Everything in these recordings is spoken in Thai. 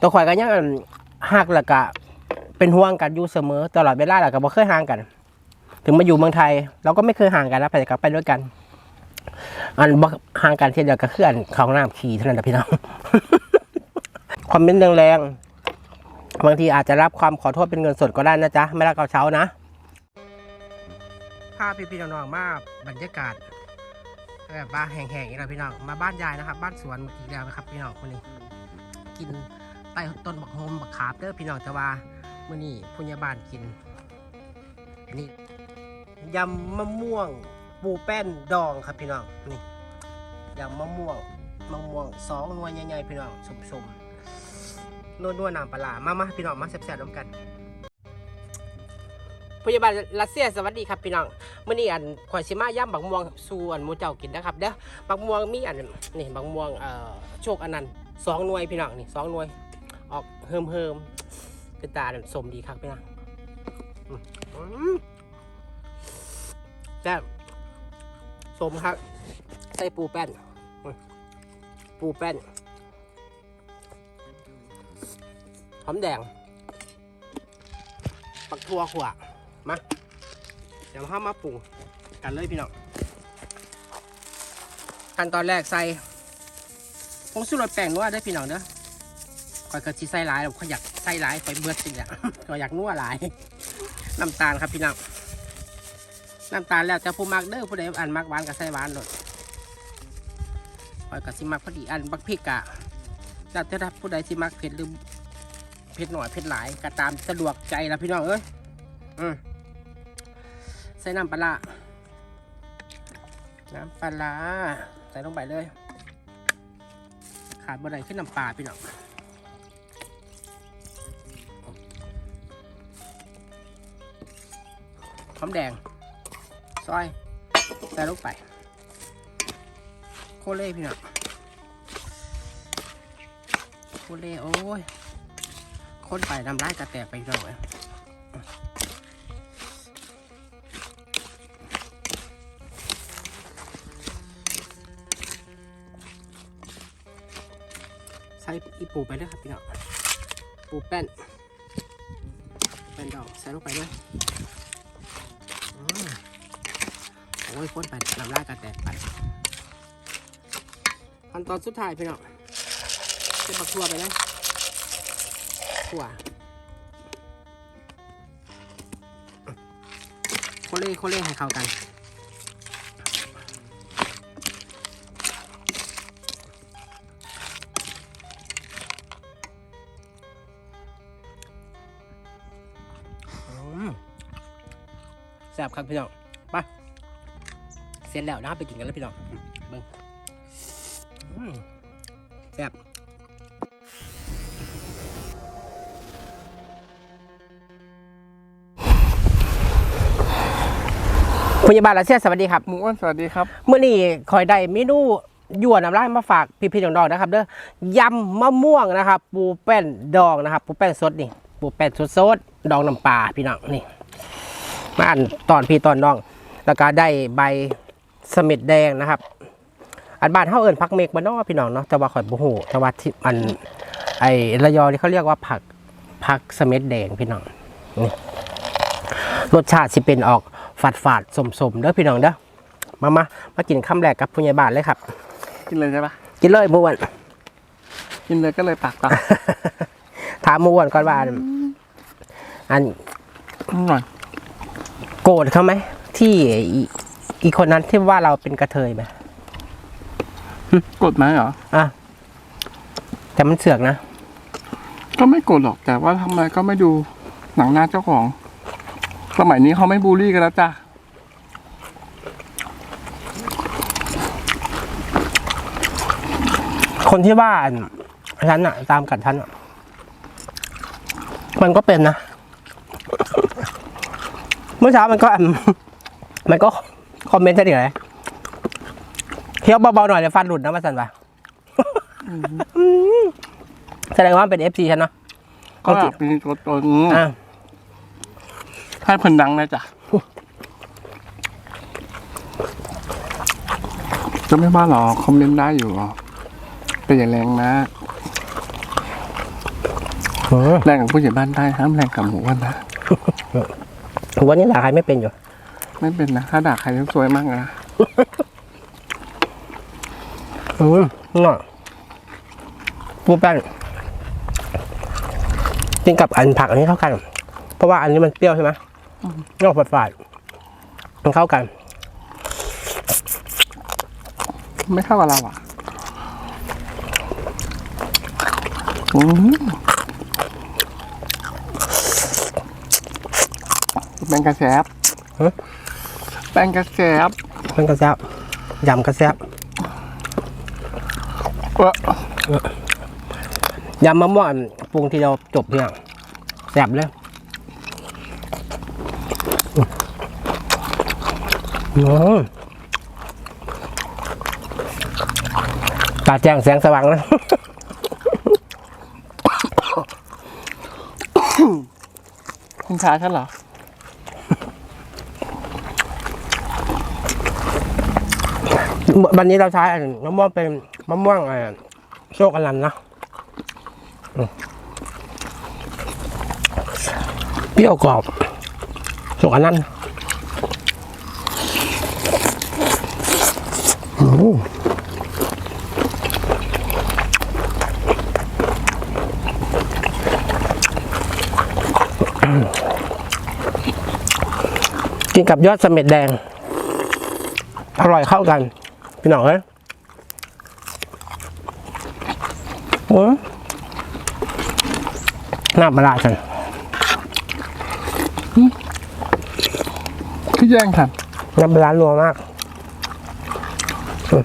ตัวข่อยก็ยังกันหักแล้วก็เป็นห่วงกันอยู่เสมอ ตลอดเวลาแล้วก็บ่เคยห่างกัน ถึงมาอยู่เมืองไทย เราก็ไม่เคยห่างกันนะไปไหนก็ไปด้วยกัน อันบ่ห่างกันเทียเดียวก็คืออันเขาห้องน้ำขี่เท่านั้นแหละพี่น้องคอมเมนต์แรงๆบางทีอาจจะรับความขอโทษเป็นเงินสดก็ได้นะจ๊ะไม่รักเอาเช้านะภาพพี่ๆน้องๆมาบรรยากาศแบบบ้านแห่งๆอีกแล้วพี่น้องมาบ้านยายนะครับ บ้านสวนอีกแล้วนะครับพี่น้องคนนี้กิน ต้ต้นบักโฮมบักขาบเด้อพี่น้องแต่ว่ามื้อนี้พุญญาบาลกิน อันนี้ยำมะม่วงปูแป้นดองครับพี่น้องนี่ยำมะม่วงมะม่วงสองนวยใหญ่ๆพี่น้องสมๆนวดๆน้ำปลามามาพี่น้องมาแซ่บๆร่วมกันพยาบาลรัสเซียสวัสดีครับพี่น้องมื้อนี้อันข่อยสิมาย่ำบักม่วงสู่อันหมูเจ้ากินนะครับเด้อบักม่วงมีอันนี่บักม่วงเอ่อโชคอันนันต์สองหน่วยพี่น้องนี่สองหน่วย ออกเฮิมเฮิมๆเป็นตาเนี่ยสมดีครับพี่น้องแซ่บสมครับ ใส่ปูแป้น ปูแป้นหอมแดง ปักทั่วขวามา เดี๋ยวเรามาปรุงกันเลยพี่น้องขั้นตอนแรกใส่ผงชูรสแป้งนัวเด้พี่น้องเด้อ คอยกระชิใส่หลายเขาอยากใส่หลายคอยเบิดจริงอะคอยอยากนัวหลายน้ำตาลครับพี่น้องน้ำตาลแล้วแต่ผู้มักเด้อผู้ใดอันมักหวานก็ใส่หวานเลยคอยกระชิมักพอดีอันบักพริกกะแล้วแต่ถ้าผู้ใดสิมักเผ็ดหรือเผ็ดหน่อยเผ็ดหลายก็ตามสะดวกใจแล้วพี่น้องเอ้ยอืมใส่น้ำปลาน้ำปลาใส่ลงไปเลย ขาดบ่ได้ขึ้นน้ำปลาพี่น้อง หอมแดง ซอยใส่ลงไป โคเล่พี่น้องโคเล่โอ้ยคนไปน้ำลายกระแตกไปพี่น้องเลยใส่อีปูไปด้วยครับพี่น้องปูแป้นแป้นดอกใส่ลงไปเลย โอ้ยคนไปน้ำลายกระแตกไปขั้นตอนสุดท้ายพี่น้องเก็บบักทั่วไปเลยทั่วโคเล่โคเล่ให้เข้ากันแซ่บครับพี่น้อง เสร็จแล้วนะครับไปกินกันแล้วพี่น้องเบิ้งอืมแซ่บพยาบาลรัสเซียสวัสดีครับหมูอ้วนสวัสดีครับเมื่อนี้คอยได้เมนูยั่วน้ำลายมาฝากพี่ๆน้องๆนะครับเด้อยำมะม่วงนะครับ ปูแป้นดองนะครับ ปูแป้นสดนี่ ปูแป้นสดสดๆดองน้ำปลาพี่น้องนี่มาอันตอนพี่ตอนน้อง แล้วก็ได้ใบเสม็ดแดงนะครับ อันบ้านเฮาเอิ้นผักเมกบ้านนอกพี่น้องเนาะแต่ว่าข่อยบ่ฮู้แต่ว่าที่อันไอ้ระยองนี่เขาเรียกว่าผักผักเสม็ดแดงพี่น้องนี่รสชาติสิเป็นออกฝาดฝาดๆสมๆเด้อพี่น้องเด้อมามามากินคำแรกกับผู้ใหญ่บ้านเลยครับ กินเลยใช่ปะกินเลยหมูอ้วนกินเลยก็เลยปากต่อถามหมูอ้วนก่อนว่าอันอันหน่อยโกรธเขาไหมที่ อีอีคนนั้นที่ว่าเราเป็นกระเทยไหมกดไหมเหรออะแต่มันเสือกนะ ก็ไม่โกรธหรอกแต่ว่าทำไมก็ไม่ดูหนังหน้าเจ้าของ สมัยนี้เขาไม่บูลลี่กันแล้วจ้ะคนที่ว่าอันฉันอะตามกัดฉันอะมันก็เป็นนะ เมื่อเช้ามันก็มันก็ คอมเมนต์ได้ยังไงเคี้ยวเบาๆหน่อยเดี๋ยวฟันหลุดนะมาสันปะแสดงว่ามันเป็นเอฟซีฉันเนาะก็อยากมีตัวตนอะให้เพิ่นดังนะจ๊ะก็ไม่ว่าหรอกคอมเมนต์ได้อยู่หรอกแต่อย่าแรงนะอืมแรงกับผู้ใหญ่บ้านได้ห้ามแรงกับหมูอ้วนนะวันนี้หลาใครไม่เป็นอยู่ ไม่เป็นนะ ถ้าด่าใครต้องซวยมากนะอืมน่ะปูแป้นกินกับอันผักอันนี้เข้ากัน เพราะว่าอันนี้มันเปรี้ยวใช่ไหมนอกฝาดๆมันเข้ากัน ไม่เข้ากับเราอะอืมแป้งกระแซบฮะ แป้งกระแซบมันกระแซบยำกระแซบเออยำมะม่วงปรุงที่เราจบเนี่ยแซ่บเลยอืมตาแจ้งแสงสว่างนะ คุณชาฉันเหรอ วันนี้เราใช้อันมะม่วงเป็นมะม่วงเอ่อโชคอลันนะเปรี้ยวกรอบโชคอลันกินกับยอดเสม็ดแดง อร่อยเข้ากัน พี่หน่องเอ้ยโอ้ยน้ำปลาร้าจังพี่แย่งทันน้ำปลาร้านัวมากอืม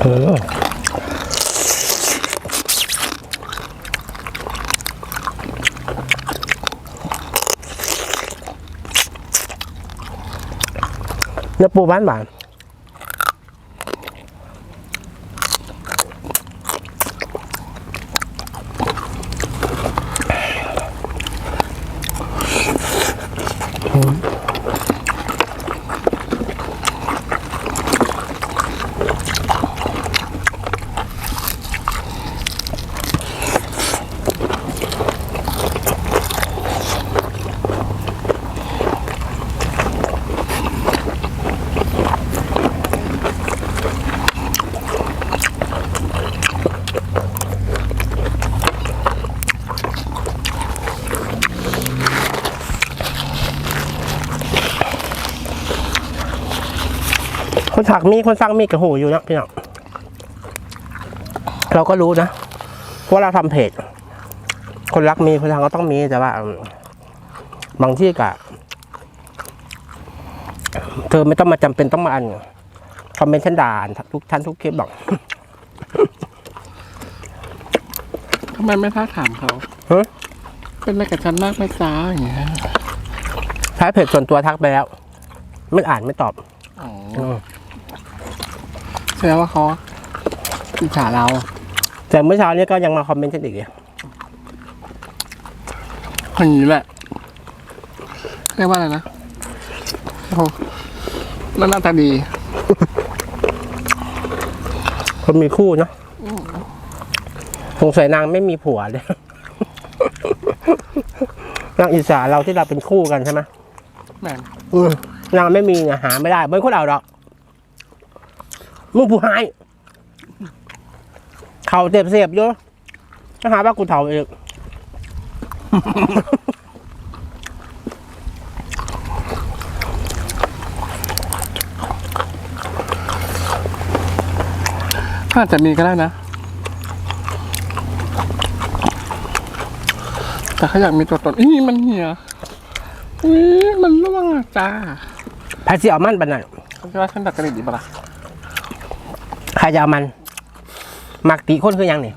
เออ เนื้อปูบ้านบานอืม คนถักมีคนสร้างมีกระหูอยู่นะพี่น้องเราก็รู้นะว่าเราทำเพจคนรักมีคนทางก็ต้องมีแต่ว่าอืมบางที่กะเธอไม่ต้องมาจำเป็นต้องมาอันคอมเมนต์ฉันด่าทุกท่านทุกคลิปบอกทำไมไม่ทักถามเขาฮะเป็นอะไรกับฉันมากไหมจ้าอย่างเงี้ยใช้เพจส่วนตัวทักไปแล้ว ไม่อ่านไม่ตอบอ๋ออืม แสดงว่าเขาอิจฉาเรา แต่เมื่อเช้านี้ก็ยังมาคอมเมนต์ฉันอีกเลยอย่างนี้แหละเรียกว่าอะไรนะโอ้แล้วหน้าตาดี คนมีคู่เนาะสงสัยนางไม่มีผัวเลย นางอิสาเราที่เราเป็นคู่กันใช่ไหมแม่น อืมนางไม่มีไงหาไม่ได้เบิ้ลคนเอาดอก มึงผู้หาย เขาเต็บเสียบอยู่ก็หาว่ากูเถ่าเองถ้าอาจจะมีก็ได้นะ แต่เขาอยากมีตัวตนอีมันเหี่ยอุ้ยมันร่วงอะจ้าใครจะเอามันบันนั้นเขาคิดว่าฉันดักกระดิกดีปะล่ะ ใครจะเอามันหมักตีคนคือยังนี่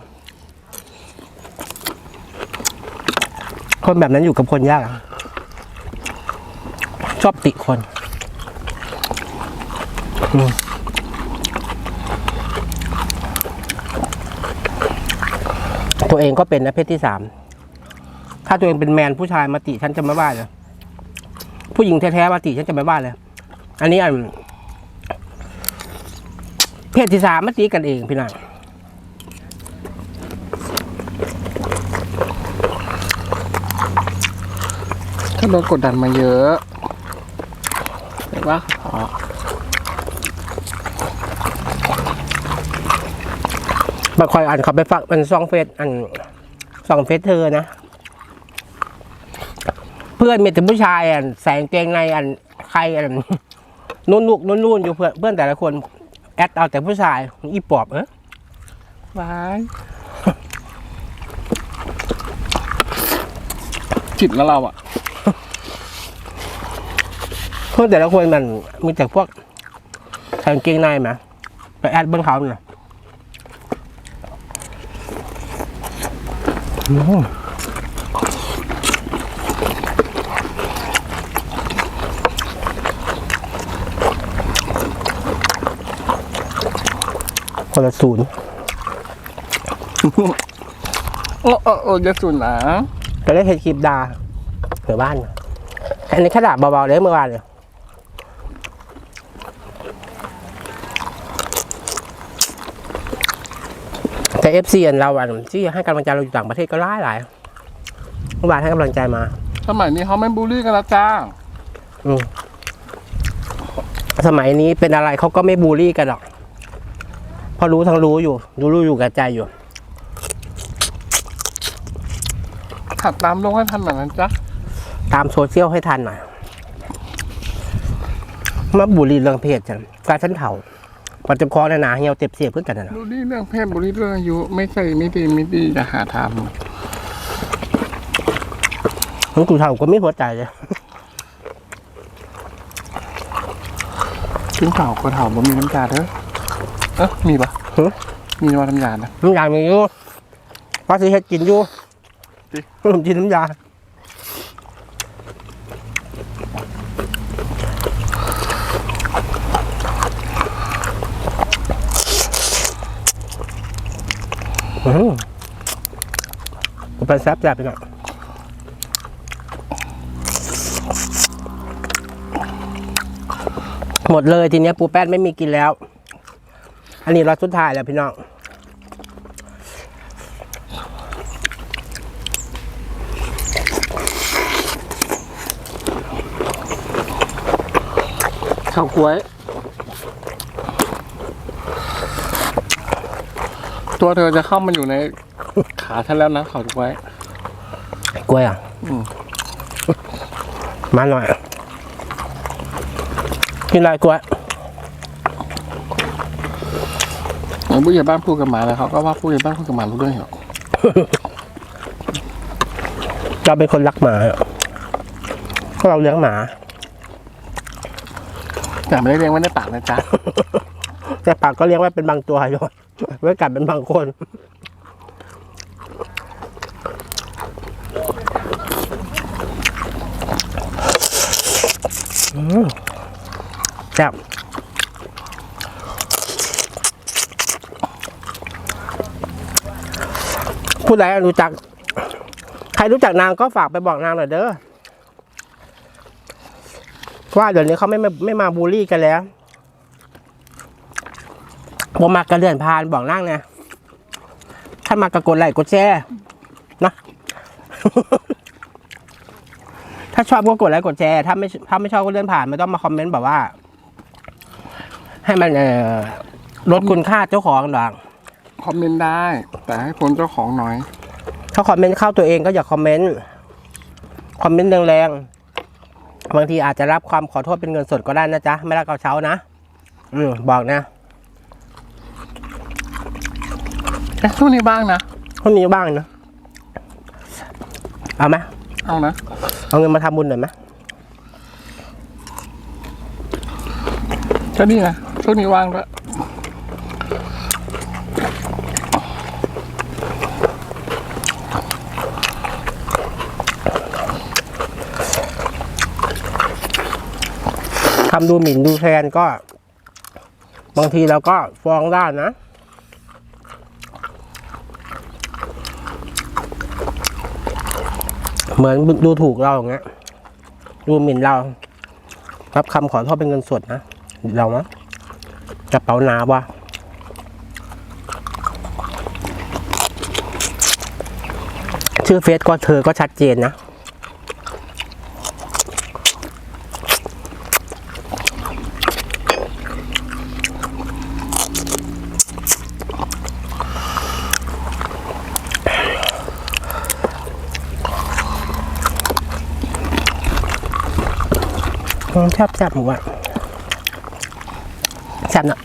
คนแบบนั้นอยู่กับคนยาก ชอบติคนตัวเองก็เป็นนะเพศที่สาม ถ้าตัวเองเป็นแมนผู้ชายมาติฉันจะไม่ว่าเลย ผู้หญิงแท้ๆมาติฉันจะไม่ว่าเลย อันนี้อัน เพศที่สามมาตีกันเองพี่น้องถ้าโดนกดดันมาเยอะแต่ว่าขอบางคอยอ่านเขาไปฟังมันซองเฟซอันซองเฟซเธอนะ เพื่อนมีแต่ผู้ชายอันแสงเกงในอันใครอันนุ่นลุกนุ่นนุ่นอยู่เพื่อนเพื่อนแต่ละคน แอดเอาแต่ผู้ชายอีปอบเออว้ายจิตแล้วเราอะเพื่อนแต่ละคนมันมีแต่พวกใส่กางเกงในมาไปแอดเบื้องเขาเนี่ย คนละศูนย์โอ้โอ้โอ้อยาสุนนะจะได้เห็นคลิปดาเหนือบ้าน อันนี้ขนาดเบาๆเลยเมื่อวานเลยแต่เอฟซีเราอะที่ให้กำลังใจเราอยู่ต่างประเทศก็ร้ายหลายเมื่อวานให้กำลังใจมาสมัยนี้เขาไม่บูลลี่กันแล้วจ้าอืมสมัยนี้เป็นอะไรเขาก็ไม่บูลลี่กันหรอก เพราะรู้ทั้งรู้อยู่รู้รู้อยู่กับใจอยู่ ขัดตามลงให้ทันหน่อยนะจ๊ะตามโซเชียลให้ทันหน่อยมาบูลลี่เรื่องเพศจังการฉันเถ่าปัจจุบันหนาเหี่ยวเต็บเสียบเพื่อนกันนะบูลลี่เรื่องเพศบูลลี่เรื่องอายุไม่ใช่ไม่ดีไม่ดีอย่าหาทหลวงปู่เถ่าก็ไม่หัวใจเลยำขึ้นเข่าก็เถ่าบ่มีน้ำยาเด้อ เอ๊ะมีปะมีว่าน้ำยานะ น้ำยามีอยู่ว่าสิเฮ็ดกินอยู่จิขนมจีนน้ำยาอืมเป็นแซ่บแซ่บไปหน่อยหมดเลยทีเนี้ยปูแป้นไม่มีกินแล้ว อันนี้รสสุดท้ายแล้วพี่น้องข้าวกล้วย ตัวเธอจะเข้ามาอยู่ในขาฉันแล้วนะข้าวกล้วยกล้วยอะอืมมาหน่อยกินอะไรกล้วย อย่างผู้ใหญ่บ้านพูดกับหมาแล้วเขาก็ว่าผู้ใหญ่บ้านพูดกับหมารู้เรื่องหรอกเราเป็นคนรักหมาอะเพราะเราเลี้ยงหมาแต่ไม่ได้เลี้ยงไว้ในปากนะจ๊ะแต่ปากก็เลี้ยงไว้เป็นบางตัวอยู่ไว้กัดเป็นบางคนอืมแซ่บ ผู้ใดรู้จัก ใครรู้จักนางก็ฝากไปบอกนางหน่อยเด้อว่าเดี๋ยวนี้เขาไม่ไม่ไม่มาบูลลี่กันแล้วผมมากระเลื่อนพานบอกนั่งเนี่ยถ้ามากระกดไลค์กดแชร์นะถ้าชอบก็กดไลค์กดแชร์ถ้าไม่ถ้าไม่ชอบก็เลื่อนผ่านไม่ต้องมาคอมเมนต์แบบว่า ให้มันเอ่อลดคุณค่าเจ้าของหรอก คอมเมนต์ได้ แต่ให้พ้นเจ้าของหน่อย ถ้าคอมเมนต์เข้าตัวเองก็อย่าคอมเมนต์คอมเมนต์แรงๆบางทีอาจจะรับความขอโทษเป็นเงินสดก็ได้นะจ๊ะ ไม่รับกระเช้านะ อืมบอกนะเอ๊ะช่วงนี้บ้างนะคนนี้บ้างนะเอาไหมเอานะเอาเงินมาทำบุญหน่อยไหมก็นี่ไงช่วงนี้ว่างด้วย คำดูหมิ่นดูแทนก็ บางทีเราก็ฟ้องได้นะ เหมือนดูถูกเราอย่างเงี้ยดูหมิ่นเรา รับคำขอโทษเป็นเงินสดนะเรานะกระเป๋าหนาวะชื่อเฟซก็เธอก็ชัดเจนนะ ชอบแซ่บหมูอะแซ่บเนอะ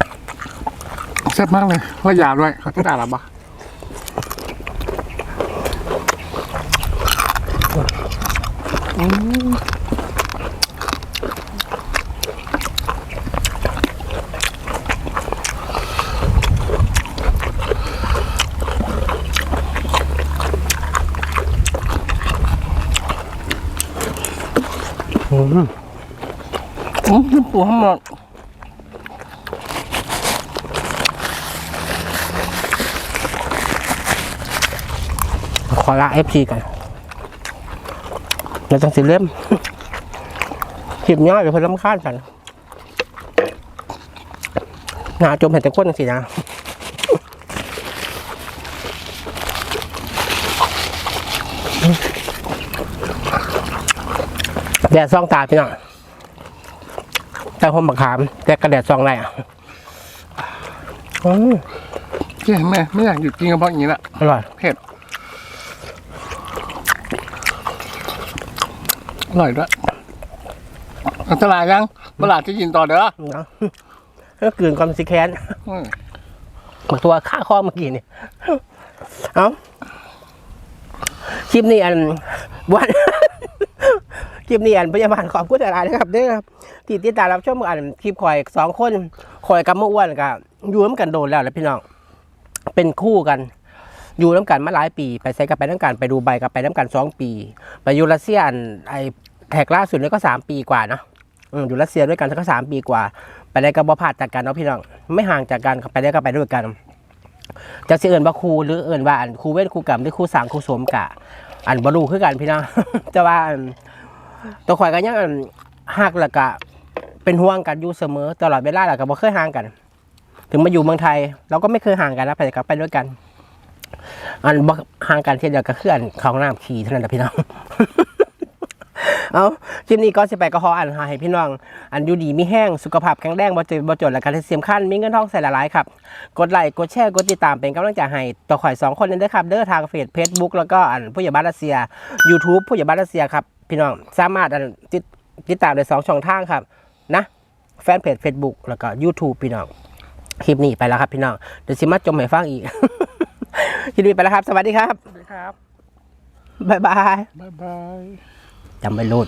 แซ่บมากเลยว่ายาวด้วยเขาจะด่าเราปะอืม ปูให้หมดขอลาเอฟซีกันเราต้องสิเล่มคลิปย่อยเดี๋ยวเพิ่นลำคาญกันหนาจมเห็นแต่คนสินะแดดซ่องตาพี่น้อง แต่ผมบักขาม แต่กระแดดซองไรอะอืมเจ๊แม่ไม่อยากหยุดกินกระเพาะอย่างนี้ละอร่อยเผ็ดอร่อยด้วยอันตรายยังเวลาที่กินต่อเด้อเนาะก็กลืนความสิแค้นอืมหมดตัวค่าข้อเมื่อกี้นี่ เอาคลิปนี้อันวัน คลิปนี้อันพยาบาลขอบคุณหลายๆนะครับเด้อที่ติดตามรับชมอันคลิปข่อยสองคนข่อยกับเมื่ออ้วนกับอยู่น้ำกันโดนแล้วแหละพี่น้องเป็นคู่กัน อยู่น้ำกันมาหลายปี ไปใช้กับไปน้ำกันไปดูใบกับไปน้ำกันสองปี ไปยูรัสเซียอันไอแท็กล่าสุดนี่ก็สามปีกว่าเนะอยู่รัสเซียด้วยกันก็สามปีกว่า ไปได้กับบพาดจากกันเนาะพี่น้องไม่ห่างจากกันไปได้ก็ไปด้วยกันจะเสิเอินว่าครูหรือเอินว่าอันครูเว้นครูกรรมหรือครูสางครูสมกะ อันบรูคือกันพี่น้องแต่ว่าอัน ตัวข่อยกันยังอันหักแล้วกะ เป็นห่วงกันอยู่เสมอ ตลอดเวลาแล้วก็บ่เคยห่างกัน ถึงมาอยู่เมืองไทย เราก็ไม่เคยห่างกันนะไปกับไปด้วยกัน อันบ่ห่างกันเทียเดียวก็คืออันเขาน้ำขี่เท่านั้นแหละพี่น้องเอาคลิปนี้ก็สิไปก็ขออันหาให้พี่น้อง อันอยู่ดีมีแห้งสุขภาพแข็งแรงบ่เจ็บบ่จนและการที่สำคัญมีเงินทองใส่หลายๆครับ กดไลค์กดแชร์กดติดตามเป็นกำลังใจให้ต่อข่อยสองคนนี้ด้วยครับ เด้อทางเฟซเฟซบุ๊กแล้วก็อันผู้ใหญ่บ้านรัสเซีย YouTube ผู้ใหญ่บ้านรัสเซียครับ พี่น้องสามารถอันติดติดตามได้สองช่องทางครับ นะแฟนเพจ Facebook แล้วก็ YouTube พี่น้อง คลิปนี้ไปแล้วครับพี่น้อง เดี๋ยวสิมาจมให้ฟังอีก คลิปนี้ไปแล้วครับ สวัสดีครับ สวัสดีครับ บ๊ายบาย บ๊ายบายจำไปโลด